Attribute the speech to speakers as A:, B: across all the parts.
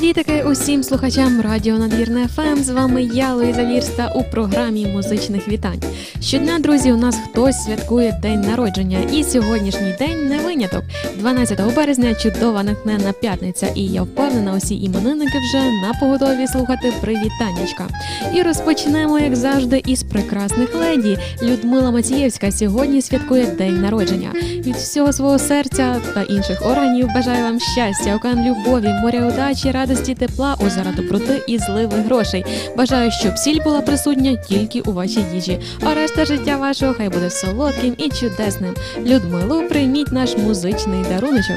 A: Привітики усім слухачам Радіо Надвірне ФМ. З вами я, Луїза Вірста, у програмі музичних вітань. Щодня, друзі, у нас хтось святкує день народження, і сьогоднішній день не виняток. 12 березня чудова натхненна п'ятниця, і я впевнена, усі іменинники вже на поготові слухати привітаннячка. І розпочнемо, як завжди, із прекрасних леді. Людмила Мацієвська сьогодні святкує день народження. Від всього свого серця та інших органів бажаю вам щастя, океан любові, моря удачі, радості, тепла, озера доброти і зливи грошей. Бажаю, щоб сіль була присутня тільки у вашій їжі, а решта життя вашого хай буде солодким і чудесним. Людмилу, прийміть наш музичний даруночок.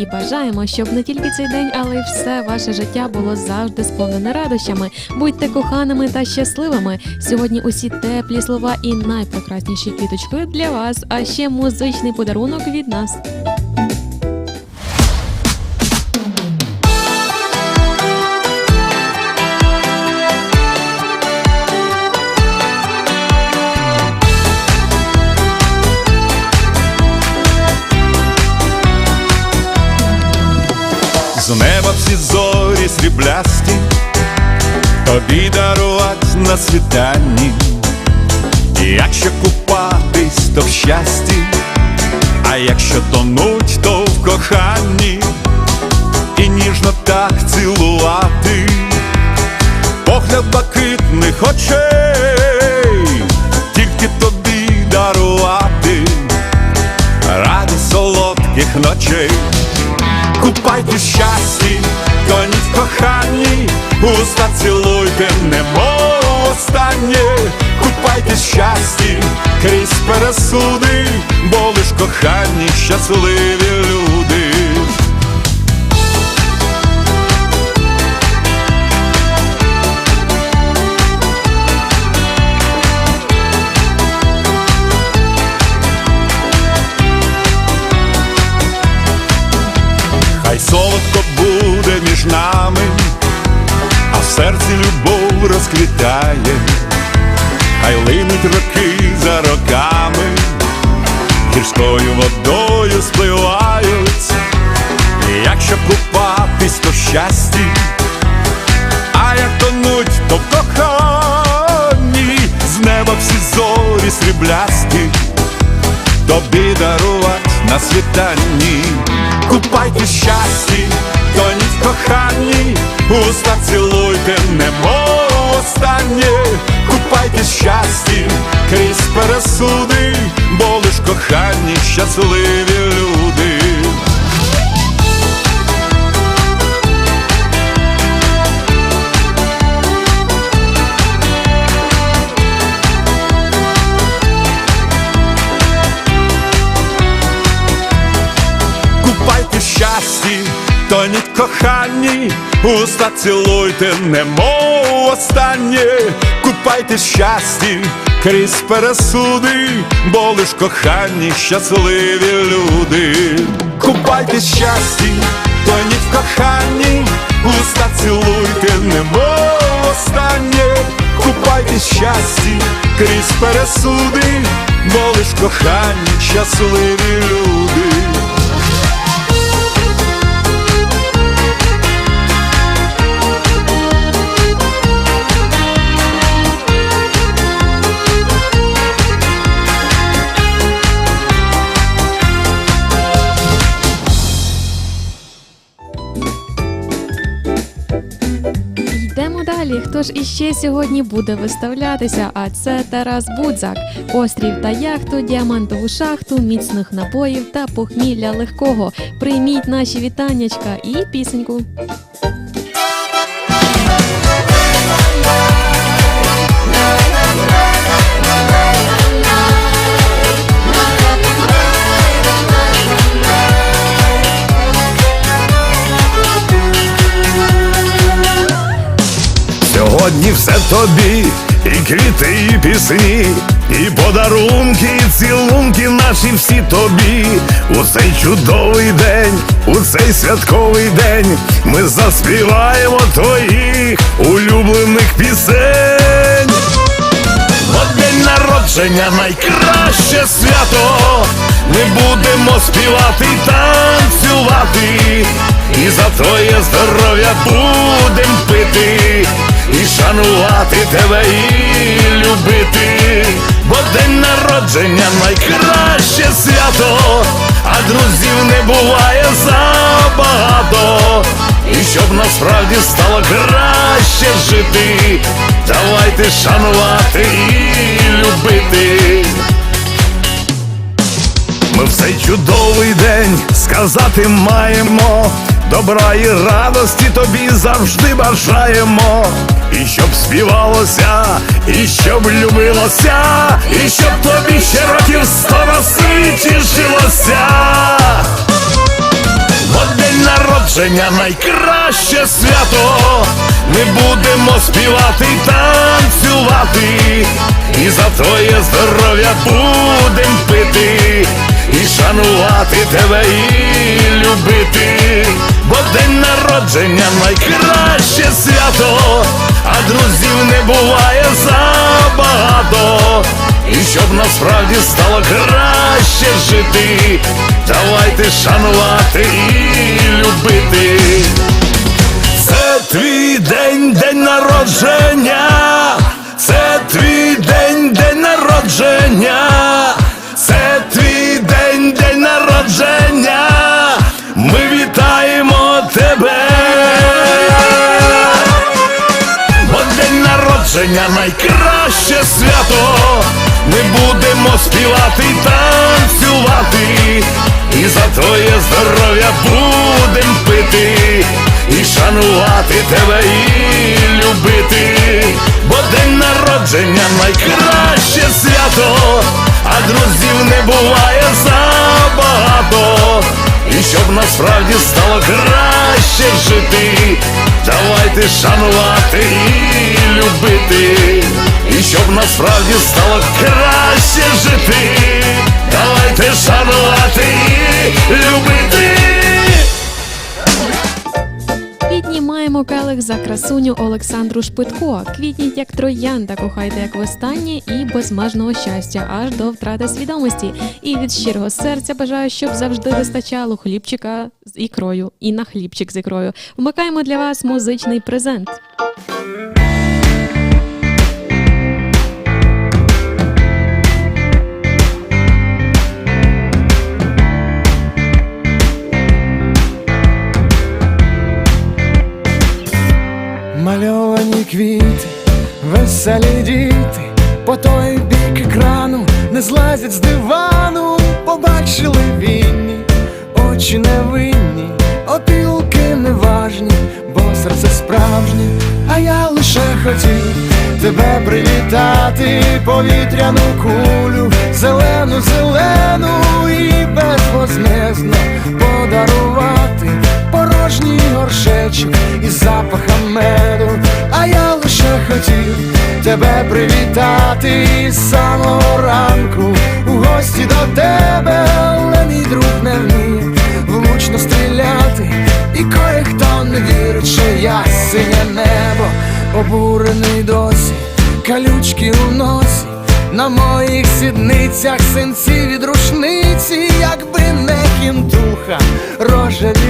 B: І
A: бажаємо, щоб не тільки цей день, але й все ваше життя було завжди сповнене радощами. Будьте коханими та щасливими. Сьогодні усі теплі слова і найпрекрасніші квіточки для вас, а ще музичний подарунок від нас.
C: Неба всі зорі сріблясті, тобі дарувать на світанні, І якщо купатись, то в щасті, а якщо тонуть, то в коханні, і ніжно так цілувати, погляд блакитних очей, тільки тобі дарувати радість солодких ночей. Купайте щасті, конець коханні, уста цілуйте, немов останнє, купайте щасті крізь пересуди, бо лиш кохані щасливі люди. В серці любов розквітає, хай линуть роки за роками, гірською водою спливають, І якщо купатись, то щасті, а як тонуть, то в коханні, з неба всі зорі сріблясті. Тобі дарувати на світанні. Купайте щасті, тоніть в коханні, уста цілуйте, немов останнє, купайте щасті крізь пересуди, бо лиш кохані щасливі коханні, уста цілуйте, немов останнє, купайте щасті крізь пересуди, бо лиш кохані щасливі люди. Купайте щасті, тоніть в коханні, уста цілуйте, немов останнє, купайте щасті крізь пересуди, бо лиш кохані щасливі люди.
B: Далі. Хто ж іще сьогодні буде виставлятися? А це Тарас Будзак. Острів та яхту, діамантову шахту, міцних напоїв та похмілля легкого. Прийміть наші вітаннячка і пісеньку.
D: Сьогодні все тобі, і квіти, і пісні, і подарунки, і цілунки наші всі тобі. У цей чудовий день, у цей святковий день ми заспіваємо твоїх улюблених пісень. От день народження найкраще свято. Ми будемо співати танцювати, і за твоє здоров'я будем пити, і шанувати тебе і любити. Бо день народження найкраще свято, а друзів не буває забагато. І щоб насправді стало краще жити, давайте шанувати і любити. Ми в цей чудовий день сказати маємо. Добра і радості тобі завжди бажаємо. І щоб співалося, і щоб любилося, і щоб тобі ще років сто на світі жилося. Бо день народження найкраще свято. Ми будемо співати танцювати, і за твоє здоров'я будем пити, і шанувати тебе і любити. Бо день народження найкраще свято, а друзів не буває забагато. І щоб насправді стало краще жити, давайте шанувати і любити. Це твій день, день народження, це твій день, день народження, народження найкраще свято. Ми будемо співати танцювати, і за твоє здоров'я будем пити, і шанувати тебе і любити, бо день народження найкраще свято, а друзів не буває забагато. І щоб насправді стало краще жити, давайте шанувати щоб насправді стало краще жити, давайте шанувати і любити.
B: Піднімаємо келих за красуню Олександру Шпитко. Квітніть як троянда, кохайте як востаннє і безмежного щастя, аж до втрати свідомості. І від щирого серця бажаю, щоб завжди вистачало хлібчика з ікрою і на хлібчик з ікрою. Вмикаємо для вас музичний презент.
E: Мальовані квіти, веселі діти, по той бік екрану не злазять з дивану, побачили вінні, очі невинні, опілки неважні, бо серце справжнє, а я лише хотів тебе привітати, повітряну кулю, зелену, зелену і безвозмездно подарувати порожній горшечок із запахом меду, а я лише хотів тебе привітати із самого ранку. У гості до тебе, але мій друг не вміє влучно стріляти, і кое-хто не вірить, що я синє небо, обурений досі, калючки у носі. На моїх сідницях синці від рушниці, якби не кінтуха, рожеві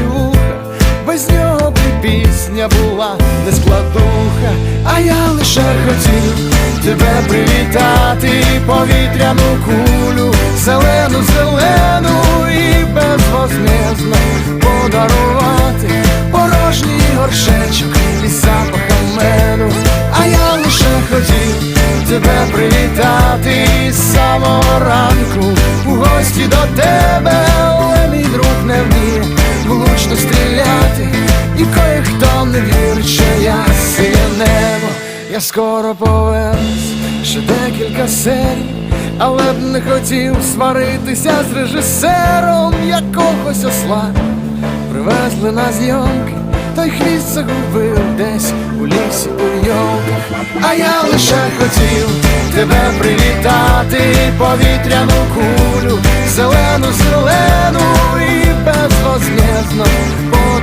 E: пісня була не складуха, а я лише хотів тебе привітати, повітряну кулю, зелену, зелену і безвозмездно подарувати порожній горшечок із запахом меду, а я лише хотів тебе привітати з самого ранку. У гості до тебе, але мій друг не вміє влучно стріляти, і кое-хто не вірить, що я сиє небо, я скоро повернусь, ще декілька серій, але б не хотів сваритися з режисером якогось осла. Привезли на зйомки, той хвіст загубив десь у лісі у йолках А я лише хотів тебе привітати, повітряну кулю, зелену, зелену і безвозмездно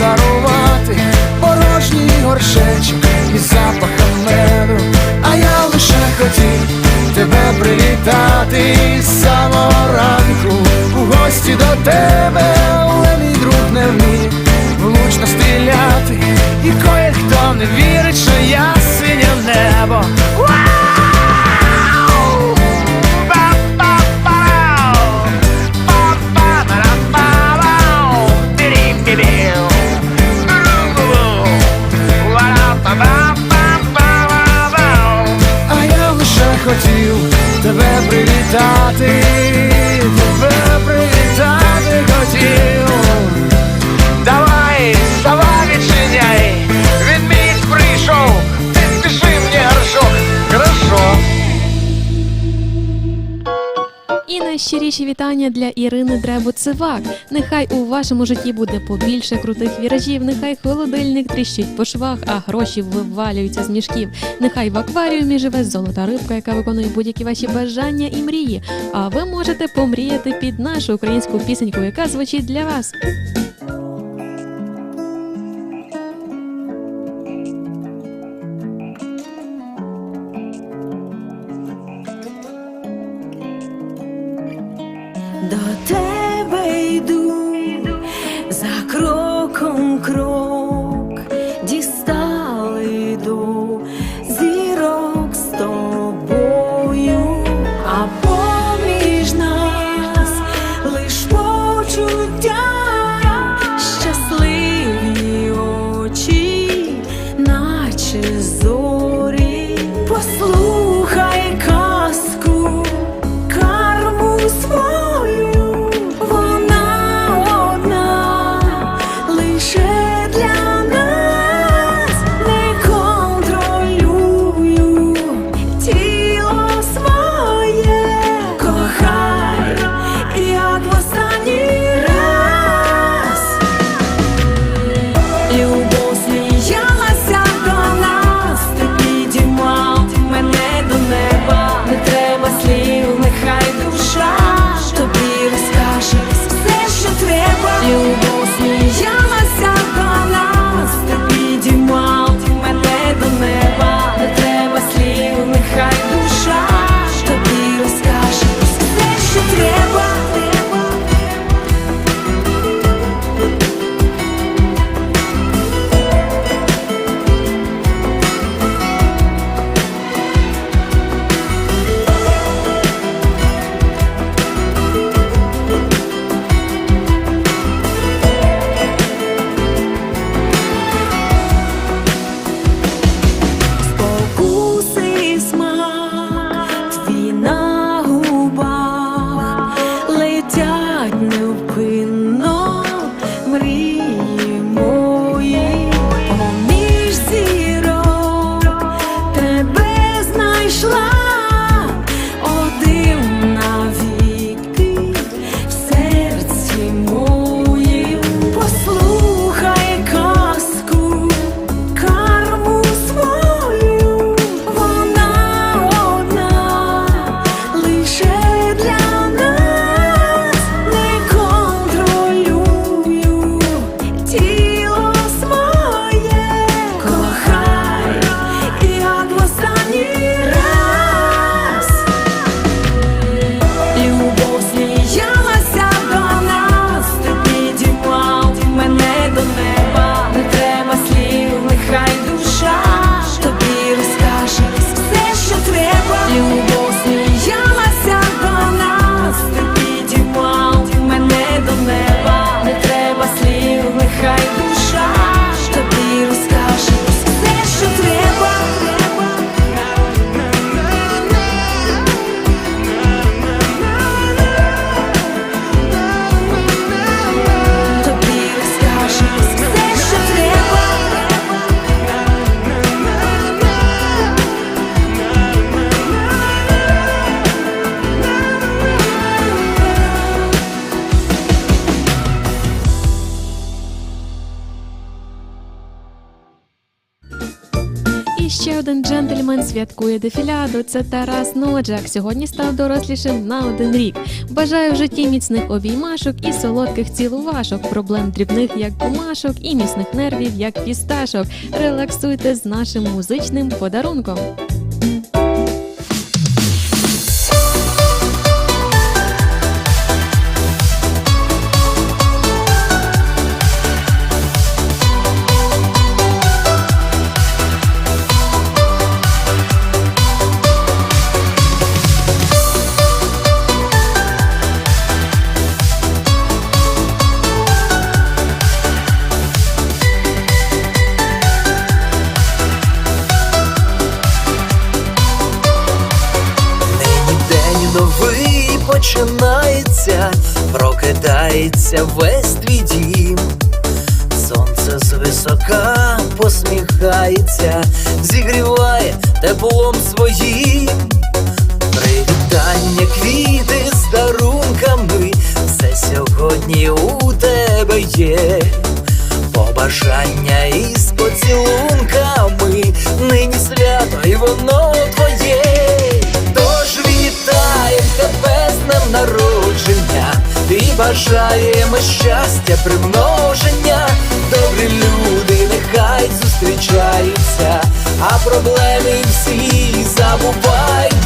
E: подарувати порожній горшечок із запахом меду. А я лише хотів тебе привітати з самого ранку у гості до тебе, але мій друг не вміє влучно стріляти, і кое-хто не вірить, що я синє небо. Хотів тебе привітати,
B: найщиріші вітання для Ірини Дребу-Цивак. Нехай у вашому житті буде побільше крутих віражів, нехай холодильник тріщить по швах, а гроші вивалюються з мішків. Нехай в акваріумі живе золота рибка, яка виконує будь-які ваші бажання і мрії. А ви можете помріяти під нашу українську пісеньку, яка звучить для вас.
F: До тебе йду
B: Ще один джентльмен святкує дефіляду. Це Тарас Ноджак. Сьогодні став дорослішим на один рік. Бажаю в житті міцних обіймашок і солодких цілувашок, проблем дрібних як бумашок, і міцних нервів як фісташок. Релаксуйте з нашим музичним подарунком.
G: Новий починається, прокидається весь твій дім. Сонце звисока посміхається, зігріває теплом своїм. Привітання, квіти з дарунками, все сьогодні у тебе є. Побажання із поцілунками, нині свято, і воно твоє. Народження і бажаємо щастя, примноження. Добрі люди нехай зустрічаються, а проблеми всі забуваються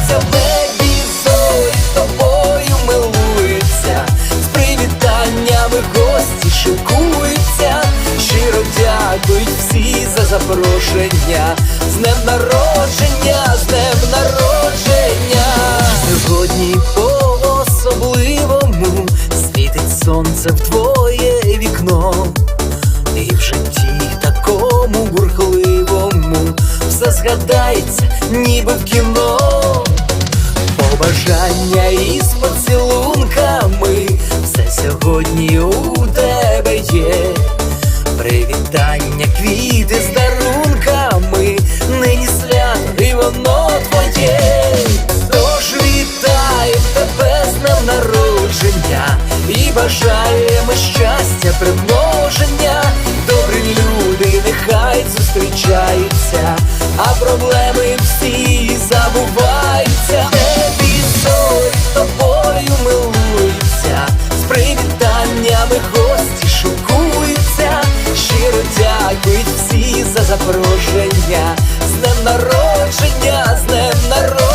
G: бажаємо щастя, примноження. Добрі люди нехай зустрічаються, а проблеми всі забуваються. Небі зорі тобою милуються, з привітаннями гості шокуються. Щиро дякують всі за запрошення, з днем народження, з днем народження.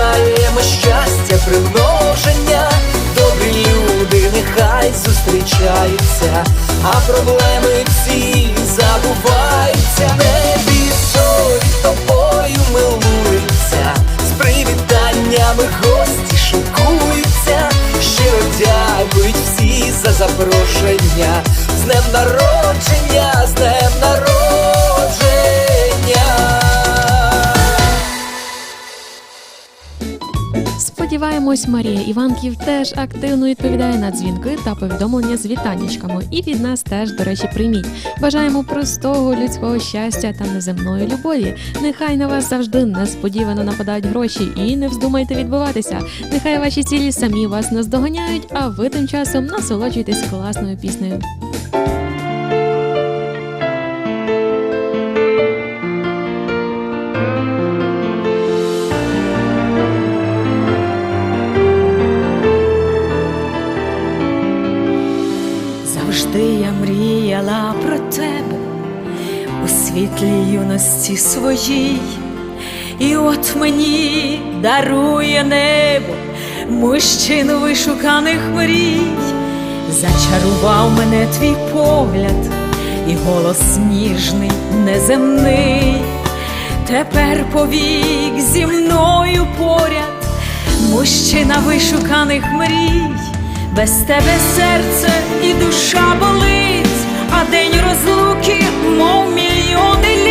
G: Бажаємо щастя, примноження. Добрі люди нехай зустрічаються, а проблеми всі забуваються. Небі зорі тобою милуються, з привітаннями гості шикуються. Щиро дякують всі за запрошення, з днем народження, з днем народження.
B: Сподіваємось, Марія Іванків теж активно відповідає на дзвінки та повідомлення з вітаннячками. І від нас теж, до речі, прийміть. Бажаємо простого людського щастя та неземної любові. Нехай на вас завжди несподівано нападають гроші і не вздумайте відбуватися. Нехай ваші цілі самі вас наздоганяють, а ви тим часом насолоджуйтесь класною піснею.
F: юності своїй, і от мені дарує небо, мужчин вишуканих мрій, зачарував мене твій погляд, і голос ніжний, неземний, тепер повік зі мною поряд, мужчина вишуканих мрій, без тебе серце і душа болить. А день розлуки, мов мільйони. літ.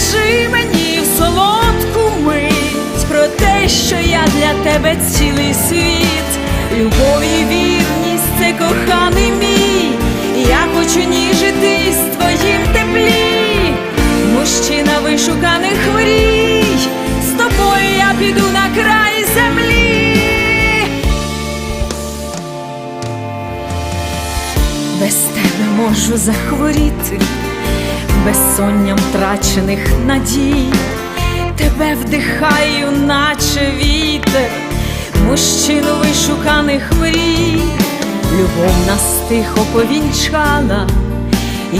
F: Скажи мені в солодку мить про те, що я для тебе цілий світ, любов і вірність, це коханий мій, я хочу ніжитись в твоїм теплі, мужчина вишуканих хворій, з тобою я піду на край землі. Без тебе можу захворіти безсонням втрачених надій, тебе вдихаю, наче вітер, мужчину вишуканих мрій, любов нас тихо повінчала,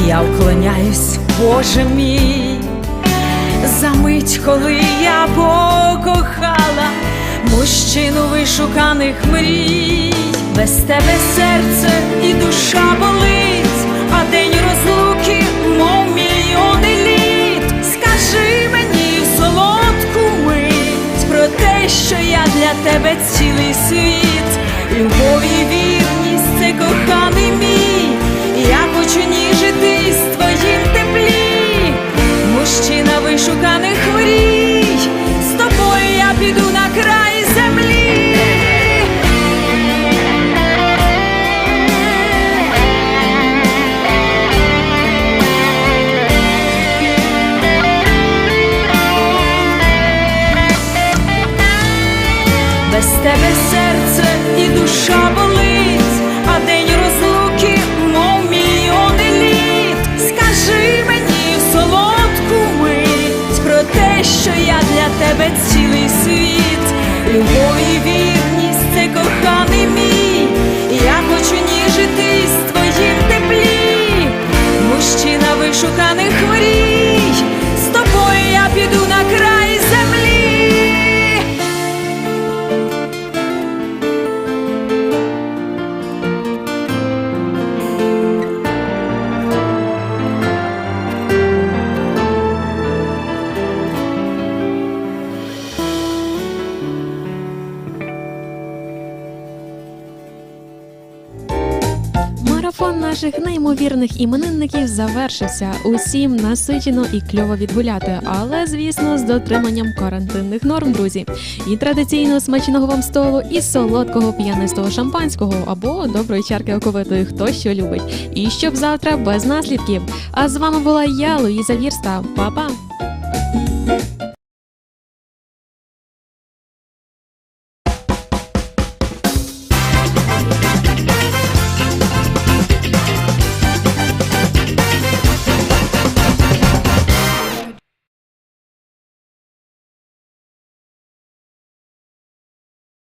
F: я вклоняюсь, Боже мій, за мить, коли я покохала мужчину вишуканих мрій, без тебе серце і душа болить, а день розлуки, Скажи мені солодку мить про те, що я для тебе цілий світ, любов і вірність це коханий мій. Я хочу ніжитись в твоїм теплі, мужчина вишуканих мрій, з тобою я піду на край
B: Марафон наших неймовірних іменинників завершився. Усім насичено і кльово відгуляти, але звісно, з дотриманням карантинних норм, друзі. І традиційно смачного вам столу, і солодкого п'янистого шампанського або доброї чарки оковитої, хто що любить. І щоб завтра без наслідків. А з вами була я, Луїза Вірста. Па-па!